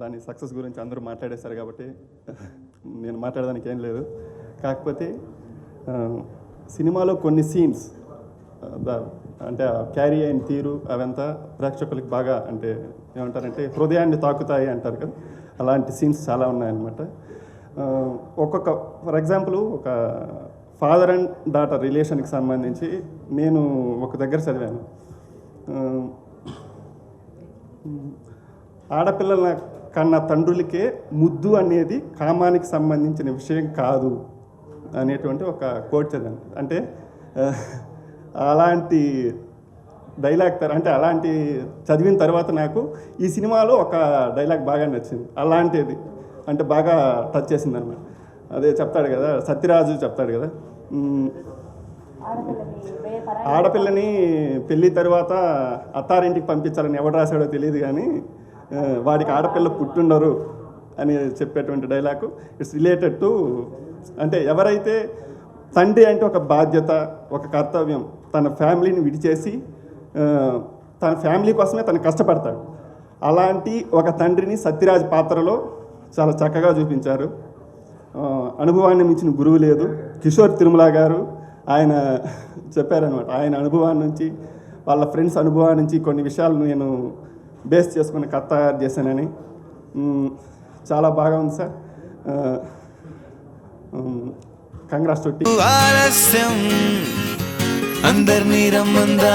దాని సక్సెస్ గురించి అందరూ మాట్లాడేశారు కాబట్టి నేను మాట్లాడడానికి ఏం లేదు. కాకపోతే సినిమాలో కొన్ని సీన్స్ అంటే క్యారీ అయిన తీరు అవంతా ప్రేక్షకులకు బాగా అంటే ఏమంటారంటే హృదయాన్ని తాకుతాయి అంటారు కదా. అలాంటి సీన్స్ చాలా ఉన్నాయన్నమాట. ఒక్కొక్క ఫర్ ఎగ్జాంపుల్ ఒక ఫాదర్ అండ్ డాటర్ రిలేషన్కి సంబంధించి నేను ఒక దగ్గర చదివాను. ఆడపిల్లల కన్నా తండ్రులకే ముద్దు అనేది కామానికి సంబంధించిన విషయం కాదు అనేటువంటి ఒక కోట్ చదివాను. అంటే అలాంటి డైలాగ్ తర అంటే అలాంటి చదివిన తర్వాత నాకు ఈ సినిమాలో ఒక డైలాగ్ బాగా నచ్చింది. అలాంటిది అంటే బాగా టచ్ చేసింది అనమాట అదే చెప్తాడు కదా సత్యరాజు చెప్తాడు కదా. ఆడపిల్లని పెళ్ళి తర్వాత అత్తారింటికి పంపించాలని ఎవడు రాశాడో తెలియదు కానీ వాడికి ఆడపిల్ల పుట్టుండరు అని చెప్పేటువంటి డైలాగు. ఇట్స్ రిలేటెడ్ టు అంటే ఎవరైతే తండ్రి అంటే ఒక బాధ్యత ఒక కర్తవ్యం తన ఫ్యామిలీని విడిచేసి తన ఫ్యామిలీ కోసమే తను కష్టపడతాడు. అలాంటి ఒక తండ్రిని సత్యరాజ్ పాత్రలో చాలా చక్కగా చూపించారు. అనుభవాన్ని మించిన గురువు లేదు. కిషోర్ తిరుమల గారు ఆయన చెప్పారనమాట ఆయన అనుభవాన్ని నుంచి వాళ్ళ ఫ్రెండ్స్ అనుభవాన్ని నుంచి కొన్ని విషయాలు నేను బేస్ చేసుకుని కథ తయారు చేశానని. చాలా బాగా ఉంది సార్. కంగ్రాస్ తొట్టి అందరినీ రమ్మందా?